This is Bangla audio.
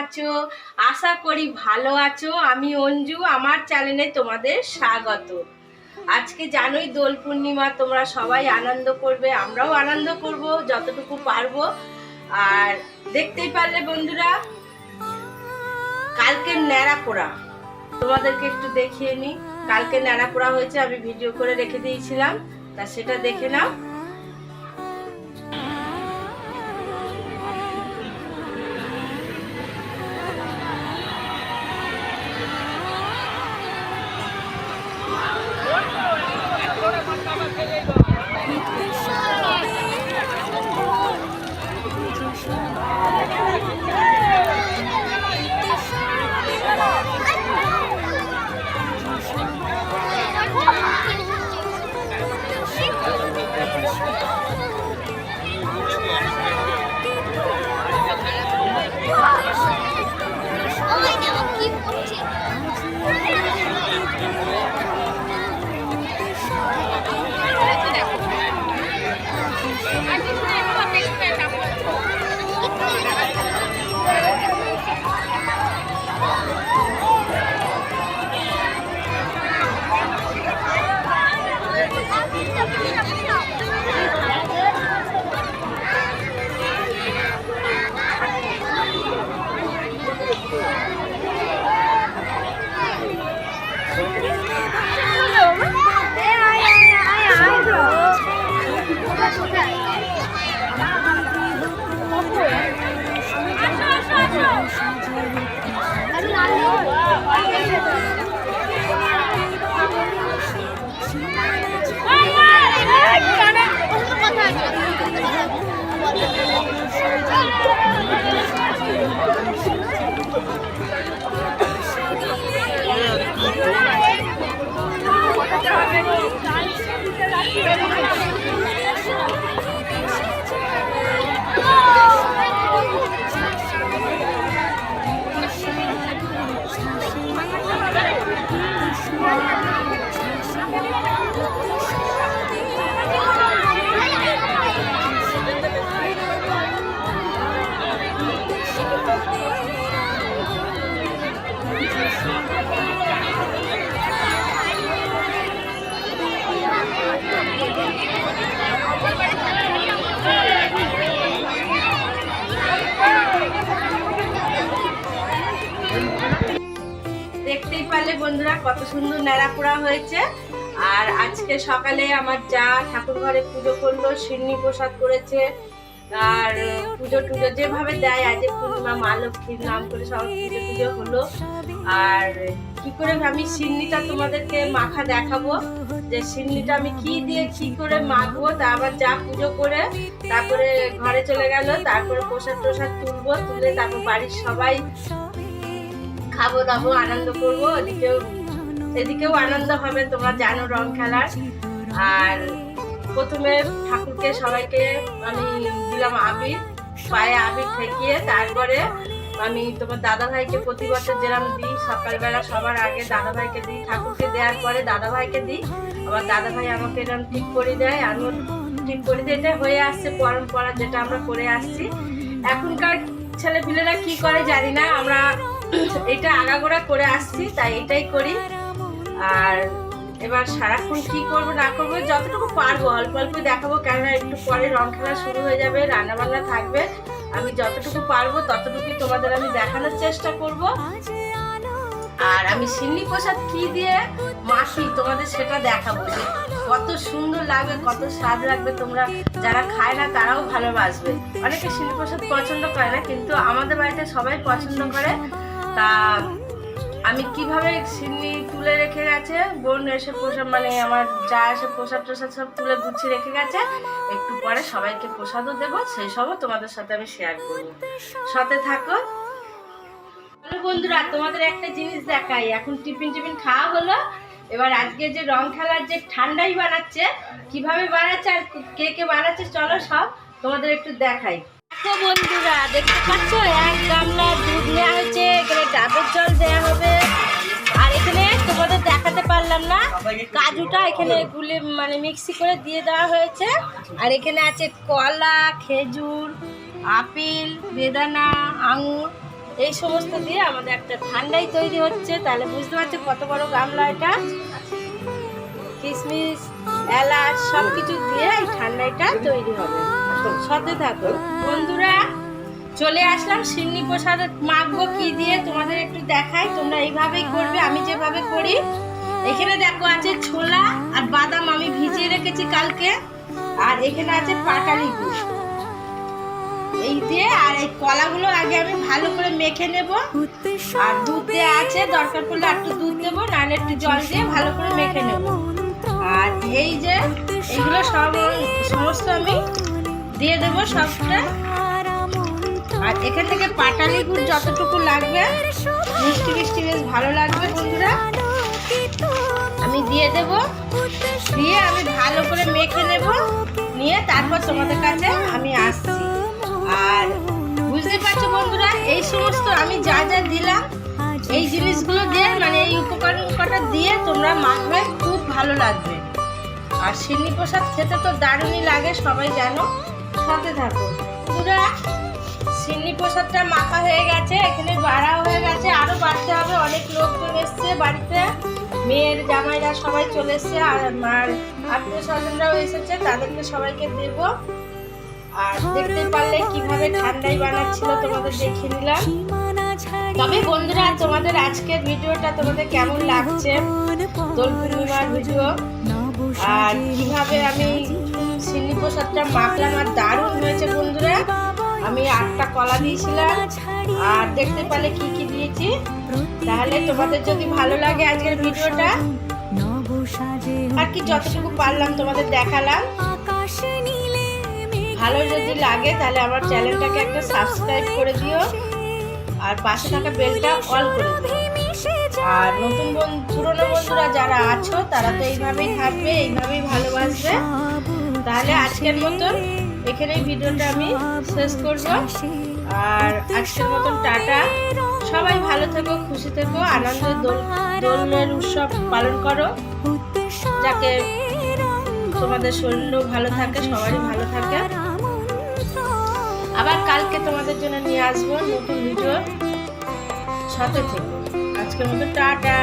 আছো? আশা করি ভালো আছো। আমি অঞ্জু, আমার চ্যানেলে তোমাদের স্বাগত। আজকে জানোই দোল পূর্ণিমা, তোমরা সবাই আনন্দ করবে, আমরাও আনন্দ করব, যতটুকু পারব। আর দেখতেই পারলে বন্ধুরা কালকে ন্যাড়া পোড়া। তোমাদেরকে একটু দেখিয়ে নিই কালকে ন্যাড়া পোড়া হয়েছে, আমি ভিডিও করে রেখে দিয়েছিলাম, তা সেটা দেখে নাও। দেখতেই পারলে বন্ধুরা কত সুন্দর ন্যাড়া পোড়া হয়েছে। আর আজকে সকালে আমার যা ঠাকুর ঘরে পুজো করল, সিন্নি প্রসাদ করেছে। আর পুজো টুজো যেভাবে দেয় আজ পূর্ণিমা, মা লক্ষ্মীর নাম করে সব পুজো টুজো হলো। আর কি করে আমি সিন্নিটা তোমাদেরকে মাখা দেখাবো? যে সিন্নিটা আমি কি দিয়ে কি করে মাখবো? তা আবার যা পুজো করে তারপরে ঘরে চলে গেল, তারপরে প্রসাদ প্রসাদ তুলবো, তুলে তারপর বাড়ির সবাই খাব, দাবো, আনন্দ করব। এদিকেও এদিকেও আনন্দ হবে, তোমরা জানো রং খেলার। আর প্রথমে ঠাকুরকে সবাইকে আমি দিলাম আবির, পায়ে আবির ঠেকিয়ে তারপরে আমি তোমার দাদা ভাইকে প্রতি বছর যেরকম দিই, সকালবেলা সবার আগে দাদা ভাইকে দিই, ঠাকুরকে দেওয়ার পরে দাদা ভাইকে দিই। আবার দাদা ভাই আমাকে এরকম ঠিক করে দেয়, আমিও ঠিক করে দিই। এটা হয়ে আসছে পরম্পরা যেটা আমরা করে আসছি। এখনকার ছেলেপিলেরা কি করে জানি না, আমরা এটা আগাগোড়া করে আসছি, তাই এটাই করি। আর এবার সারাক্ষণ কি করব, না করব, যতটুকু পারব, অল্প অল্প দেখাবো, কেননা একটু পরে রং খেলা শুরু হয়ে যাবে, রান্নাবান্না থাকবে। আমি যতটুকু পারব, ততটুকুই তোমাদের আমি দেখানোর চেষ্টা করব। আর আমি সিন্নি প্রসাদ কি দিয়ে মাখি, তোমাদের সেটা দেখাবো যে কত সুন্দর লাগবে, কত স্বাদ লাগবে। তোমরা যারা খায় না, তারাও ভালোবাসবে। অনেকে সিন্নি প্রসাদ পছন্দ করে না, কিন্তু আমাদের বাড়িতে সবাই পছন্দ করে। তা আমি কীভাবে সিন্নি তুলে রেখে গেছে? বোন এসে প্রসাদ মানে আমার যা এসে প্রসাদ টসাদ সব তুলে গুছিয়ে রেখে গেছে। একটু পরে সবাইকে প্রসাদও দেবো, সেই সবও তোমাদের সাথে আমি শেয়ার করব। সাথে থাকো। বন্ধুরা, তোমাদের একটা জিনিস দেখাই। এখন টিফিন টিফিন খাওয়া হলো। এবার আজকে যে রং খেলার যে ঠান্ডাই বানাচ্ছে, কীভাবে বানাচ্ছে আর কে কে বানাচ্ছে, চলো সব তোমাদের একটু দেখাই। বন্ধুরা, দেখতে এক গামলা দুধ হয়েছে, এখানে ডাবের জল হবে। আর এখানে তোমাদের দেখাতে পারলাম না, কাজুটা এখানে গুলে মানে মিক্সি করে দিয়ে দেওয়া হয়েছে। আর এখানে আছে কলা, খেজুর, আপেল, বেদানা, আঙুর, এই সমস্ত দিয়ে আমাদের একটা ঠান্ডাই তৈরি হচ্ছে। তাহলে বুঝতে পারছ কত বড় গামলা এটা। কিশমিশ, এলাচ সব কিছু দিয়ে এই ঠান্ডাইটা তৈরি হবে। সাথে থাকো। বন্ধুরা, চলে আসলাম সিন্নি প্রসাদ মাখবো কি দিয়ে, তোমাদের একটু দেখাই, তোমরা এইভাবেই করবে, আমি যেভাবে করি। এখানে দেখো আছে ছোলা আর বাদাম আমি ভিজিয়ে রেখেছি কালকে, আর এখানে আছে পাটালি এই দিয়ে, আর এই কলাগুলো আগে আমি ভালো করে মেখে নেব। আর দুধ দেওয়া আছে, দরকার পড়লে একটু দুধ দেবো, নাহলে একটু জল দিয়ে ভালো করে মেখে নেব। আর এই যে, এগুলো সব সমস্ত আমি দিয়ে দেবো সবটা। আর এখান থেকে পাটালি গুড় যতটুকু লাগবে, মিষ্টি মিষ্টি বেশ ভালো লাগবে, বন্ধুরা। আমি দিয়ে দেব। দিয়ে আমি ভালো করে মেখে নেব। নিয়ে তারপর তোমাদের কাছে আমি আসছি। আর বুঝতে পারছ বন্ধুরা, এই সমস্ত আমি যা যা দিলাম, এই জিনিসগুলো দিয়ে মানে এই উপকরণ কটা দিয়ে তোমরা মাখবে, খুব ভালো লাগবে। আর সিন্নি প্রসাদ খেতে তো দারুণই লাগে, সবাই জানো। সাথে থাকো। বন্ধুরা, সিন্নি প্রসাদটা মাখা হয়ে গেছে, এখানে বাড়া হয়ে গেছে, আরও বাড়তে হবে, অনেক লোকজন এসছে বাড়িতে। মেয়ের জামাইরা সবাই চলে এসছে, আর আমার আত্মীয় স্বজনরাও এসেছে, তাদেরকে সবাইকে দেব। আর দেখতে পারলে কীভাবে ঠান্ডাই বানাচ্ছিল তোমাদের দেখে নিলাম তবে বন্ধুরা, তোমাদের আজকের ভিডিওটা তোমাদের কেমন লাগছে? দোল পূর্ণিমার ভিডিও। আর কীভাবে আমি সিন্নি প্রসাদটা মাখলাম আর দারুণ হয়েছে বন্ধুরা। আমি আটটা কলা দিয়েছিলাম। আর দেখতে পারলে কি কি দিয়েছি? তাহলে তোমাদের যদি ভালো লাগে আজকের ভিডিওটা, আর কি যতটুকু পারলাম তোমাদের দেখালাম। ভালো যদি লাগে তাহলে আমার চ্যানেলটাকে একটা সাবস্ক্রাইব করে দিও। আর পাশে থাকা বেলটা অল করে আর নতুন পুরনো বন্ধুরা যারা আছো, তারা তো এইভাবেই থাকবে, এইভাবেই ভালোবাসবে। তাহলে আজকের মতন এখানেই ভিডিওটা আমি শেষ করব। আর আজকের মতন টাটা। সবাই ভালো থেকো, খুশি থেকো, আনন্দ, দোল দোলের উৎসব পালন করো। যাকে তোমাদের শরীরও ভালো থাকে, সবারই ভালো থাকে। আবার কালকে তোমাদের জন্য নিয়ে আসব নতুন ভিডিও। সাথে থেকো। আজকের মতো টাটা।